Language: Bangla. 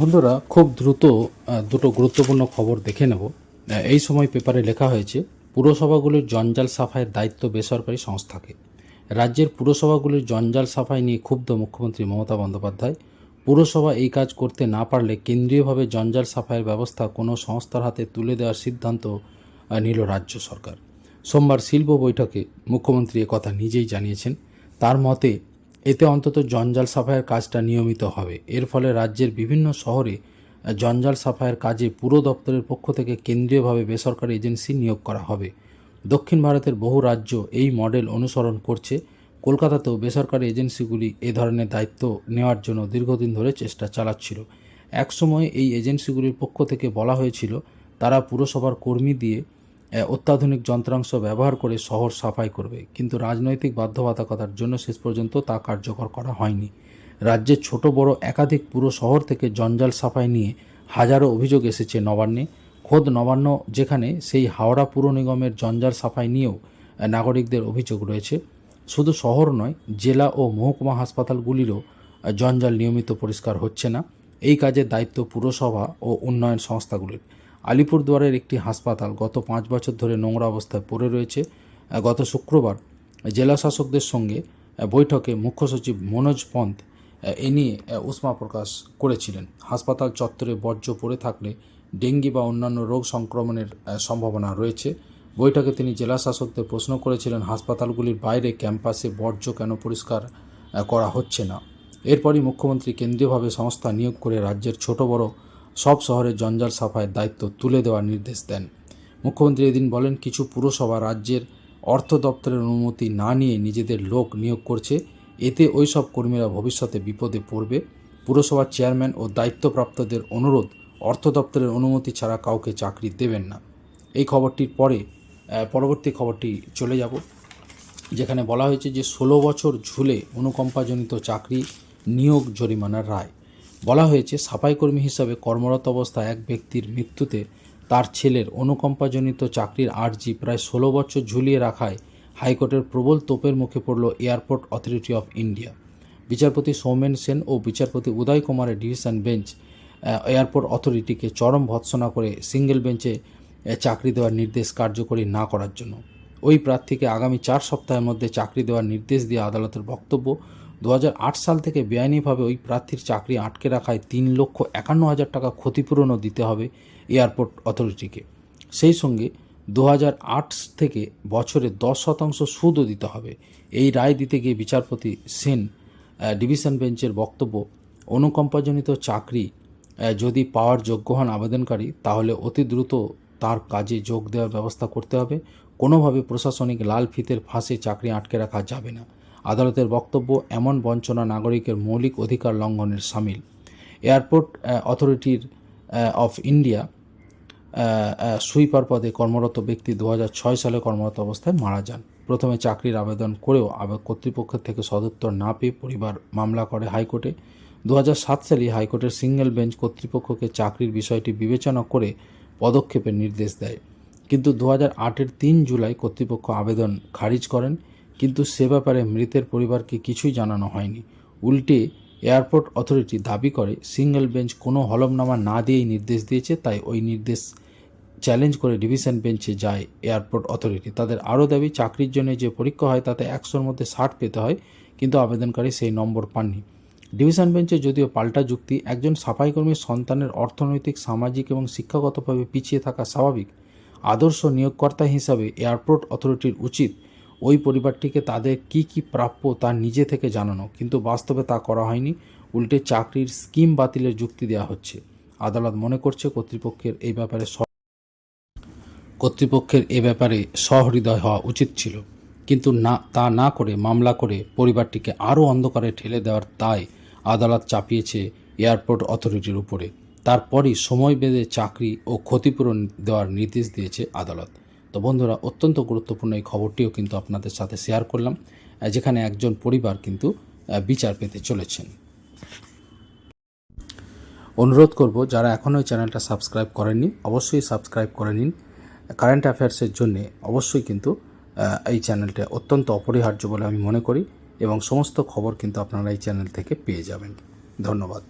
বন্ধুরা, খুব দ্রুত দুটো গুরুত্বপূর্ণ খবর দেখে নেব। এই সময় পেপারে লেখা হয়েছে, পুরসভাগুলির জঞ্জাল সাফাইয়ের দায়িত্ব বেসরকারি সংস্থাকে। রাজ্যের পুরসভাগুলির জঞ্জাল সাফাই নিয়ে ক্ষুব্ধ মুখ্যমন্ত্রী মমতা বন্দ্যোপাধ্যায়। পুরসভা এই কাজ করতে না পারলে কেন্দ্রীয়ভাবে জঞ্জাল সাফাইয়ের ব্যবস্থা কোনো সংস্থার হাতে তুলে দেওয়ার সিদ্ধান্ত নিল রাজ্য সরকার। সোমবার শিল্প বৈঠকে মুখ্যমন্ত্রী কথা নিজেই জানিয়েছেন। তার মতে এতে অন্তত জঞ্জাল সাফাইয়ের কাজটা নিয়মিত হবে। এর ফলে রাজ্যের বিভিন্ন শহরে জঞ্জাল সাফাইয়ের কাজে পুরো দপ্তরের পক্ষ থেকে কেন্দ্রীয়ভাবে বেসরকারি এজেন্সি নিয়োগ করা হবে। দক্ষিণ ভারতের বহু রাজ্য এই মডেল অনুসরণ করছে। কলকাতাতেও বেসরকারি এজেন্সিগুলি এ ধরনের দায়িত্ব নেওয়ার জন্য দীর্ঘদিন ধরে চেষ্টা চালাচ্ছিল। একসময় এই এজেন্সিগুলির পক্ষ থেকে বলা হয়েছিল, তারা পুরসভার কর্মী দিয়ে অত্যাধুনিক যন্ত্রাংশ ব্যবহার করে শহর সাফাই করবে। কিন্তু রাজনৈতিক বাধ্যবাধকতার জন্য শেষ পর্যন্ত তা কার্যকর করা হয়নি। রাজ্যের ছোট, বড়, একাধিক পুরো শহর থেকে জঞ্জাল সাফাই নিয়ে হাজারো অভিযোগ এসেছে নবান্নে। খোদ নবান্ন, যেখানে সেই হাওড়া পুর নিগমের জঞ্জাল সাফাই নিয়েও নাগরিকদের অভিযোগ রয়েছে। শুধু শহর নয়, জেলা ও মহকুমা হাসপাতালগুলিরও জঞ্জাল নিয়মিত পরিষ্কার হচ্ছে না। এই কাজের দায়িত্ব পুরসভা ও উন্নয়ন সংস্থাগুলির। আলিপুরদুয়ারের একটি হাসপাতাল গত পাঁচ বছর ধরে নোংরা অবস্থায় পড়ে রয়েছে। গত শুক্রবার জেলা শাসকদের সঙ্গে বৈঠকে মুখ্য সচিব মনোজ পন্থ এ নিয়ে উষ্মা প্রকাশ করেছিলেন। হাসপাতাল চত্বরে বর্জ্য পড়ে থাকলে ডেঙ্গি বা অন্যান্য রোগ সংক্রমণের সম্ভাবনা রয়েছে। বৈঠকে তিনি জেলা শাসকদের প্রশ্ন করেছিলেন, হাসপাতালগুলির বাইরে ক্যাম্পাসে বর্জ্য কেন পরিষ্কার করা হচ্ছে না? এরপরই মুখ্যমন্ত্রী কেন্দ্রীয়ভাবে সংস্থা নিয়োগ করে রাজ্যের ছোট বড় সব শহরে জঞ্জাল সাফাইয়ের দায়িত্ব তুলে দেওয়ার নির্দেশ দেন। মুখ্যমন্ত্রী এদিন বলেন, কিছু পুরসভা রাজ্যের অর্থ দপ্তরের অনুমতি না নিয়ে নিজেদের লোক নিয়োগ করছে। এতে ওই সব কর্মীরা ভবিষ্যতে বিপদে পড়বে। পুরসভার চেয়ারম্যান ও দায়িত্বপ্রাপ্তদের অনুরোধ, অর্থ দপ্তরের অনুমতি ছাড়া কাউকে চাকরি দেবেন না। এই খবরটির পরে পরবর্তী খবরটি চলে যাব, যেখানে বলা হয়েছে যে, ষোলো বছর ঝুলে অনুকম্পাজনিত চাকরি নিয়োগ জরিমানার রায়। বলা হয়েছে, সাফাইকর্মী হিসাবে কর্মরত অবস্থায় এক ব্যক্তির মৃত্যুতে তার ছেলের অনুকম্পাজনিত চাকরির আর্জি প্রায় ষোলো বছর ঝুলিয়ে রাখায় হাইকোর্টের প্রবল তোপের মুখে পড়ল এয়ারপোর্ট অথরিটি অফ ইন্ডিয়া। বিচারপতি সৌমেন সেন ও বিচারপতি উদয় কুমারের ডিভিশন বেঞ্চ এয়ারপোর্ট অথরিটিকে চরম ভৎসনা করে সিঙ্গেল বেঞ্চে চাকরি দেওয়ার নির্দেশ কার্যকরী না করার জন্য। ওই প্রার্থীকে আগামী চার সপ্তাহের মধ্যে চাকরি দেওয়ার নির্দেশ দিয়ে আদালতের বক্তব্য দু হাজার আট সাল থেকে বেআইনিভাবে ওই প্রার্থীর চাকরি আটকে রাখায় তিন লক্ষ একান্ন হাজার টাকা ক্ষতিপূরণও দিতে হবে এয়ারপোর্ট অথরিটিকে। সেই সঙ্গে দু হাজার আট থেকে বছরে দশ শতাংশ সুদও দিতে হবে। এই রায় দিতে গিয়ে বিচারপতি সেন ডিভিশন বেঞ্চের বক্তব্য, অনুকম্পাজনিত চাকরি যদি পাওয়ার যোগ্য হন আবেদনকারী, তাহলে অতি দ্রুত তার কাজে যোগ দেওয়ার ব্যবস্থা করতে হবে। কোনোভাবে প্রশাসনিক লাল ফিতের ফাঁসে চাকরি আটকে রাখা যাবে না। আদালতের বক্তব্য এমন বঞ্চনা নাগরিকের মৌলিক অধিকার লঙ্ঘনের সামিল। এয়ারপোর্ট অথরিটির অফ ইন্ডিয়া সুইপার পদে কর্মরত ব্যক্তি দু হাজার ছয় সালে কর্মরত অবস্থায় মারা যান। প্রথমে চাকরির আবেদন করেও কর্তৃপক্ষের থেকে সদুত্তর না পেয়ে পরিবার মামলা করে হাইকোর্টে। দু হাজার সাত সালে হাইকোর্টের সিঙ্গেল বেঞ্চ কর্তৃপক্ষকে চাকরির বিষয়টি বিবেচনা করে পদক্ষেপের নির্দেশ দেয়। কিন্তু দু হাজার আটের তিন জুলাই কর্তৃপক্ষ আবেদন খারিজ করেন। কিন্তু সে ব্যাপারে মৃতের পরিবারকে কিছুই জানানো হয়নি। উল্টে এয়ারপোর্ট অথরিটি দাবি করে, সিঙ্গেল বেঞ্চ কোনো হলফনামা না দিয়েই নির্দেশ দিয়েছে, তাই ওই নির্দেশ চ্যালেঞ্জ করে ডিভিশন বেঞ্চে যায় এয়ারপোর্ট অথরিটি। তাদের আরও দাবি, চাকরির জন্য যে পরীক্ষা হয় তাতে একশোর মধ্যে ষাট পেতে হয়, কিন্তু আবেদনকারী সেই নম্বর পাননি। ডিভিশন বেঞ্চে যদিও পাল্টা যুক্তি, একজন সাফাইকর্মীর সন্তানের অর্থনৈতিক, সামাজিক এবং শিক্ষাগতভাবে পিছিয়ে থাকা স্বাভাবিক, আদর্শ নিয়োগকর্তা হিসাবে এয়ারপোর্ট অথরিটির উচিত ওই পরিবারটিকে তাদের কি কি প্রাপ্য তা নিজে থেকে জানানো, কিন্তু বাস্তবে তা করা হয়নি। উল্টে চাকরির স্কিম বাতিলের যুক্তি দেওয়া হচ্ছে। আদালত মনে করছে কর্তৃপক্ষের এই ব্যাপারে কর্তৃপক্ষের এ ব্যাপারে সহৃদয় হওয়া উচিত ছিল, কিন্তু না, তা না করে মামলা করে পরিবারটিকে আরও অন্ধকারে ঠেলে দেওয়ার দায় আদালত চাপিয়েছে এয়ারপোর্ট অথরিটির উপরে। তারপরই সময় বেঁধে চাকরি ও ক্ষতিপূরণ দেওয়ার নির্দেশ দিয়েছে আদালত। তো বন্ধুরা, অত্যন্ত গুরুত্বপূর্ণ এই খবরটিও কিন্তু আপনাদের সাথে শেয়ার করলাম যেখানে একজন পরিবার কিন্তু বিচার পেতে চলেছেন। অনুরোধ করব, যারা এখনও এই চ্যানেলটা সাবস্ক্রাইব করেননি, অবশ্যই সাবস্ক্রাইব করে নিন। কারেন্ট অ্যাফেয়ার্সের জন্যে অবশ্যই কিন্তু এই চ্যানেলটা অত্যন্ত অপরিহার্য বলে আমি মনে করি এবং সমস্ত খবর কিন্তু আপনারা এই চ্যানেল থেকে পেয়ে যাবেন। ধন্যবাদ।